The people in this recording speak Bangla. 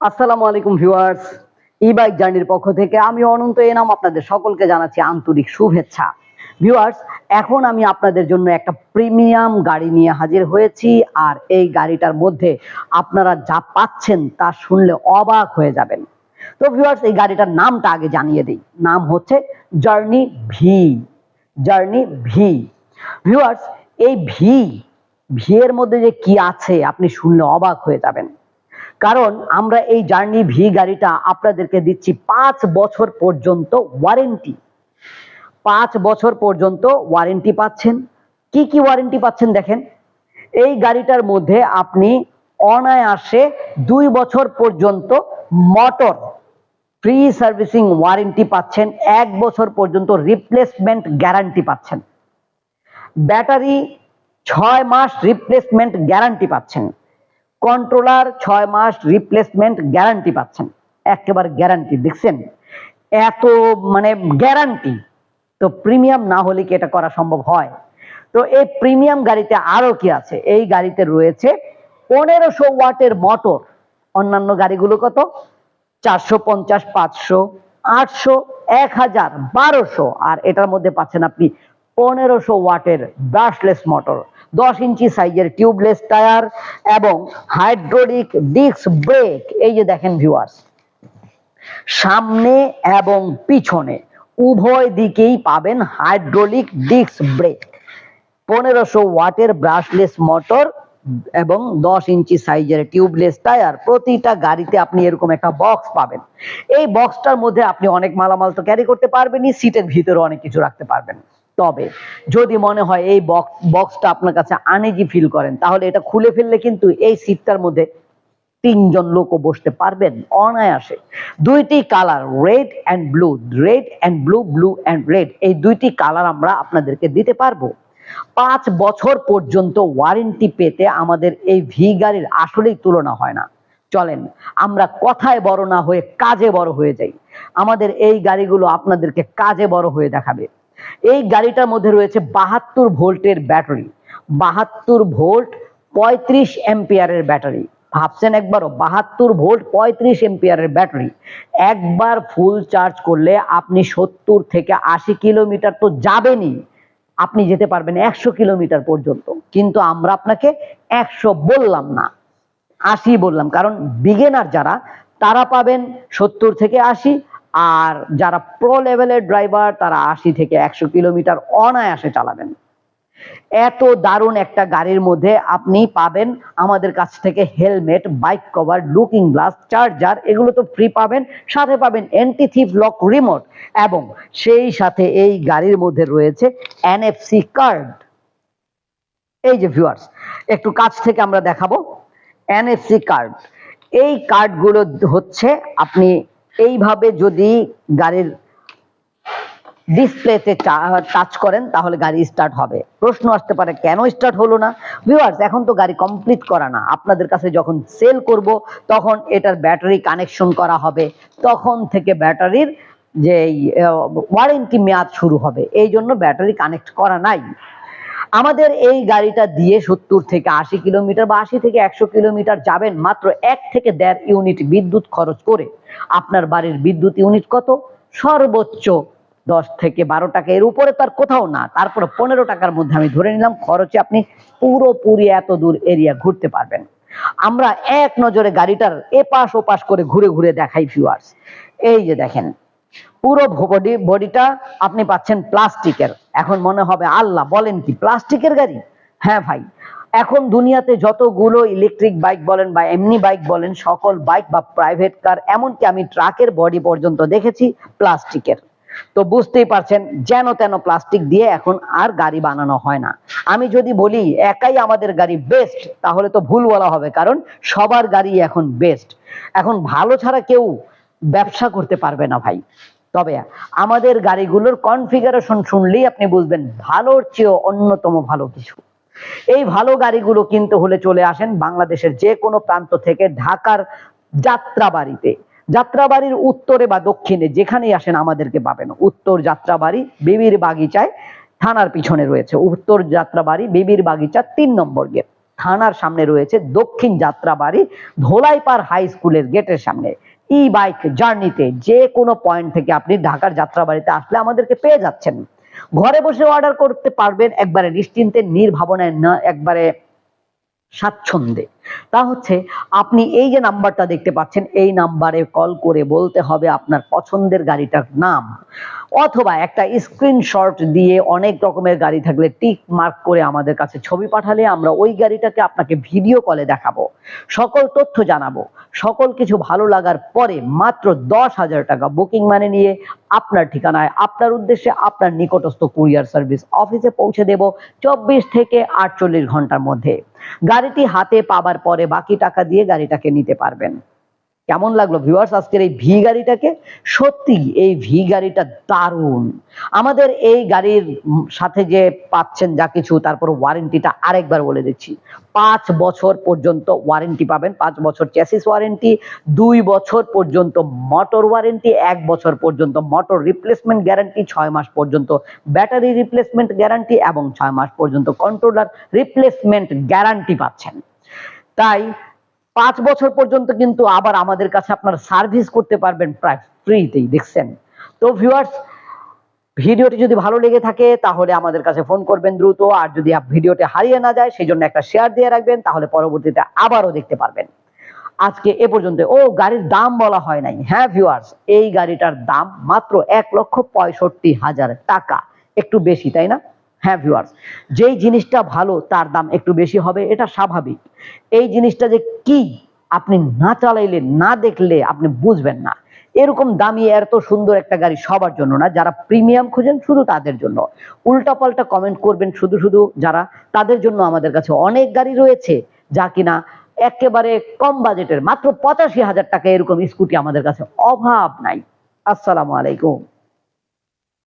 আসসালামু আলাইকুম ভিউয়ার্স ই বাইক জার্নির পক্ষ থেকে আমি অনন্ত এনাম আপনাদের সকলকে জানাচ্ছি আন্তরিক শুভেচ্ছা। ভিউয়ার্স, এখন আমি আপনাদের জন্য একটা প্রিমিয়াম গাড়ি নিয়ে হাজির হয়েছি আর এই গাড়িটার মধ্যে আপনারা যা পাচ্ছেন তা শুনলে অবাক হয়ে যাবেন। তো ভিউয়ার্স, এই গাড়িটার নামটা আগে জানিয়ে দিই। নাম হচ্ছে journey V journey V viewers, এই ভি ভি এর মধ্যে যে কি আছে আপনি শুনলে অবাক হয়ে যাবেন। কারণ আমরা এই জার্নি ভি গাড়িটা আপনাদেরকে দিচ্ছি পাঁচ বছর পর্যন্ত ওয়ারেন্টি। পাঁচ বছর পর্যন্ত ওয়ারেন্টি পাচ্ছেন। কি কি ওয়ারেন্টি পাচ্ছেন দেখেন? এই গাড়িটার মধ্যে আপনি অনায়াসে দুই বছর পর্যন্ত মোটর ফ্রি সার্ভিসিং ওয়ারেন্টি পাচ্ছেন। এক বছর পর্যন্ত রিপ্লেসমেন্ট গ্যারান্টি পাচ্ছেন। ব্যাটারি ছয় মাস রিপ্লেসমেন্ট গ্যারান্টি পাচ্ছেন। কন্ট্রোলার ছয় মাস রিপ্লেসমেন্ট গ্যারান্টি পাচ্ছেন। একেবারে গ্যারান্টি দেখছেন? এত মানে গ্যারান্টি তো প্রিমিয়াম না হলে কি এটা করা সম্ভব হয়? তো এই প্রিমিয়াম গাড়িতে আরও কি আছে? এই গাড়িতে রয়েছে পনেরোশো ওয়াটের মোটর অন্যান্য গাড়িগুলো কত? চারশো পঞ্চাশ, পাঁচশো, আটশো, এক হাজার, বারোশো। আর এটার মধ্যে পাচ্ছেন আপনি পনেরোশো ওয়াটের ব্রাশলেস মোটর দশ ইঞ্চি সাইজের টিউবলেস টায়ার এবং হাইড্রোলিক ডিস্ক ব্রেক। এই যে দেখেন ভিউয়ার্স সামনে এবং পিছনে উভয় দিকেই পাবেন হাইড্রোলিক ডিস্ক ব্রেক। পনেরোশো ওয়াটের ব্রাশলেস মোটর এবং দশ ইঞ্চি সাইজের টিউবলেস টায়ার। প্রতিটা গাড়িতে আপনি এরকম একটা বক্স পাবেন। এই বক্সটার মধ্যে আপনি অনেক মালামাল তো ক্যারি করতে পারবেনই সিটের ভিতরে অনেক কিছু রাখতে পারবেন। তবে যদি মনে হয় এই বক্স বক্সটা আপনার কাছে আনেজি ফিল করেন, তাহলে এটা খুলে ফেললে কিন্তু এই সিটটার মধ্যে তিনজন লোকও বসতে পারবেন অনায়াসে। দুইটি colour red and blue red and blue blue and red এই দুইটি কালার আমরা আপনাদেরকে দিতে পারব। পাঁচ বছর পর্যন্ত ওয়ারেন্টি পেতে আমাদের এই ভি গাড়ির আসলেই তুলনা হয় না। চলেন, আমরা কথায় বড় না হয়ে কাজে বড় হয়ে যাই। আমাদের এই গাড়িগুলো আপনাদেরকে কাজে বড় হয়ে দেখাবে। এই গাড়িটার মধ্যে রয়েছে বাহাত্তর ভোল্টের ব্যাটারি। বাহাত্তর ভোল্ট পঁয়ত্রিশ এম্পিয়ারের ব্যাটারি। ভাবছেন একবারও, বাহাত্তর ভোল্ট পঁয়ত্রিশ এম্পিয়ারের ব্যাটারি। একবার ফুল চার্জ করলে আপনি সত্তর থেকে আশি কিলোমিটার তো যাবেনই। আপনি যেতে পারবেন একশো কিলোমিটার পর্যন্ত। কিন্তু আমরা আপনাকে একশো বললাম না, আশি বললাম। কারণ বিগেনার যারা, তারা পাবেন সত্তর থেকে আশি আর যারা প্রো লেভেলের ড্রাইভার তারা আশি থেকে একশো কিলোমিটার অনায়াসে চালাবেন। এত দারুণ একটা গাড়ির মধ্যে আপনি পাবেন আমাদের কাছ থেকে helmet bike cover looking glass charger এগুলো তো ফ্রি পাবেন। সাথে পাবেন এন্টি থিপ লক রিমোট এবং সেই সাথে এই গাড়ির মধ্যে রয়েছে এনএফসি কার্ড এই যে ভিউয়ার্স একটু কাছ থেকে আমরা দেখাবো এনএফসি কার্ড এই কার্ডগুলো হচ্ছে আপনি এইভাবে যদি গাড়ির ডিসপ্লেতে টাচ করেন, তাহলে গাড়ি স্টার্ট হবে। প্রশ্ন আসতে পারে, কেন স্টার্ট হলো না? ভিউয়ার্স এখন তো গাড়ি কমপ্লিট করা না। আপনাদের কাছে যখন সেল করব, তখন এটার ব্যাটারি কানেকশন করা হবে। তখন থেকে ব্যাটারির যে ওয়ারেন্টি মেয়াদ শুরু হবে। এই জন্য ব্যাটারি কানেক্ট করা নাই। আমাদের এই গাড়িটা দিয়ে সত্তর থেকে আশি কিলোমিটার বা আশি থেকে একশো কিলোমিটার যাবেন মাত্র এক থেকে দেড় ইউনিট বিদ্যুৎ খরচ করে। আপনার বাড়ির বিদ্যুৎ ইউনিট কত? সর্বোচ্চ দশ থেকে বারো টাকা। এর উপরে তার কোথাও না। তারপরে পনেরো টাকার মধ্যে আমি ধরে নিলাম, খরচে আপনি পুরোপুরি এত দূর এরিয়া ঘুরতে পারবেন। আমরা এক নজরে গাড়িটার এপাশ ওপাশ করে ঘুরে ঘুরে দেখাই ভিউয়ার্স এই যে দেখেন পুরো বডি বডিটা আপনি পাচ্ছেন প্লাস্টিকের। এখন মনে হবে, আল্লাহ, বলেন কি, প্লাস্টিকের গাড়ি? হ্যাঁ ভাই। এখন দুনিয়াতে যতগুলো ইলেকট্রিক বাইক বলেন বা এমনি বাইক বলেন, সকল বাইক বা প্রাইভেট কার এমনকি আমি ট্রাকের বডি পর্যন্ত দেখেছি প্লাস্টিকের। তো বুঝতেই পারছেন, যেন তেন প্লাস্টিক দিয়ে এখন আর গাড়ি বানানো হয় না। আমি যদি বলি, একাই আমাদের গাড়ি বেস্ট তাহলে তো ভুল বলা হবে, কারণ সবার গাড়ি এখন বেস্ট এখন ভালো ছাড়া কেউ ব্যবসা করতে পারবে না ভাই। তবে আমাদের গাড়িগুলোর কনফিগারেশন শুনলেই আপনি বুঝবেন ভালোর চেয়েও অন্যতম ভালো কিছু। এই ভালো গাড়িগুলো কিনতে হলে চলে আসেন বাংলাদেশের যে কোনো প্রান্ত থেকে ঢাকার যাত্রাবাড়িতে। যাত্রাবাড়ির উত্তরে বা দক্ষিণে যেখানেই আসেন আমাদেরকে পাবেন। উত্তর যাত্রাবাড়ি বিবির বাগিচায় থানার পিছনে রয়েছে। উত্তর যাত্রাবাড়ি বিবির বাগিচা তিন নম্বর গেট। থানার সামনে রয়েছে দক্ষিণ যাত্রাবাড়ি ধোলাইপাড় হাই স্কুলের গেটের সামনে। ই বাইক জার্নিতে যে কোনো পয়েন্ট থেকে আপনি ঢাকার যাত্রাবাড়িতে আসলে আমাদেরকে পেয়ে যাচ্ছেন। ঘরে বসে অর্ডার করতে পারবেন একবারে নিশ্চিন্তে, নির্ভাবনায় না, একবারে স্বাচ্ছন্দ্যে। তা হচ্ছে, আপনি এই যে নাম্বারটা দেখতে পাচ্ছেন, এই নাম্বারে কল করে বলতে হবে আপনার পছন্দের গাড়িটার নাম। অথবা একটা স্ক্রিনশট দিয়ে অনেক রকমের গাড়ি থাকলে টিক মার্ক করে আমাদের কাছে ছবি পাঠালে আমরা ওই গাড়িটাকে আপনাকে ভিডিও কলে দেখাবো, সকল তথ্য জানাব। সকল কিছু ভালো লাগার পরে মাত্র দশ হাজার টাকা বুকিং মানে নিয়ে আপনার ঠিকানায়, আপনার উদ্দেশ্যে আপনার নিকটস্থ কুরিয়ার সার্ভিস অফিসে পৌঁছে দেব চব্বিশ থেকে আটচল্লিশ ঘণ্টার মধ্যে। গাড়িটি হাতে পাবার পরে বাকি টাকা দিয়ে গাড়িটাকে নিতে পারবেন। কেমন লাগল ভিউয়ার্স আজকের এই ভি গাড়িটাকে? সত্যি এই ভি গাড়িটা দারুণ। আমাদের এই গাড়ির সাথে যে পাচ্ছেন যা কিছু, তারপর ওয়ারেন্টিটা আরেকবার বলে দিচ্ছি। পাঁচ বছর পর্যন্ত ওয়ারেন্টি পাবেন। পাঁচ বছর চ্যাসিস ওয়ারেন্টি দুই বছর পর্যন্ত মোটর ওয়ারেন্টি এক বছর পর্যন্ত মোটর রিপ্লেসমেন্ট গ্যারান্টি ছয় মাস পর্যন্ত ব্যাটারি রিপ্লেসমেন্ট গ্যারান্টি এবং ছয় মাস পর্যন্ত কন্ট্রোলার রিপ্লেসমেন্ট গ্যারান্টি পাচ্ছেন। তাই পাঁচ বছর পর্যন্ত কিন্তু আবার আমাদের কাছে আপনারা সার্ভিস করতে পারবেন প্রায় ফ্রিতেই দেখছেন? তো ভিউয়ার্স ভিডিওটি যদি ভালো লেগে থাকে, তাহলে আমাদের কাছে ফোন করবেন দ্রুত। আর যদি ভিডিওটি হারিয়ে না যায় সেই জন্য একটা শেয়ার দিয়ে রাখবেন, তাহলে পরবর্তীতে আবারও দেখতে পারবেন। আজকে এ পর্যন্ত। ও, গাড়ির দাম বলা হয় নাই। হ্যাঁ ভিউয়ার্স এই গাড়িটার দাম মাত্র এক লক্ষ পঁয়ষট্টি হাজার টাকা। একটু বেশি, তাই না? হ্যাঁ ভিউয়ার্স যেই জিনিসটা ভালো, তার দাম একটু বেশি হবে, এটা স্বাভাবিক। এই জিনিসটা যে কি, আপনি না চালাইলে, না দেখলে আপনি বুঝবেন না। এরকম দামি, এত সুন্দর একটা গাড়ি সবার জন্য না। যারা প্রিমিয়াম খোঁজেন, শুধু তাদের জন্য। উল্টাপাল্টা কমেন্ট করবেন শুধু শুধু যারা তাদের জন্য আমাদের কাছে অনেক গাড়ি রয়েছে, যা কিনা একেবারে কম বাজেটের মাত্র পঁচাশি হাজার টাকা এরকম স্কুটি আমাদের কাছে অভাব নাই। আসসালামু আলাইকুম।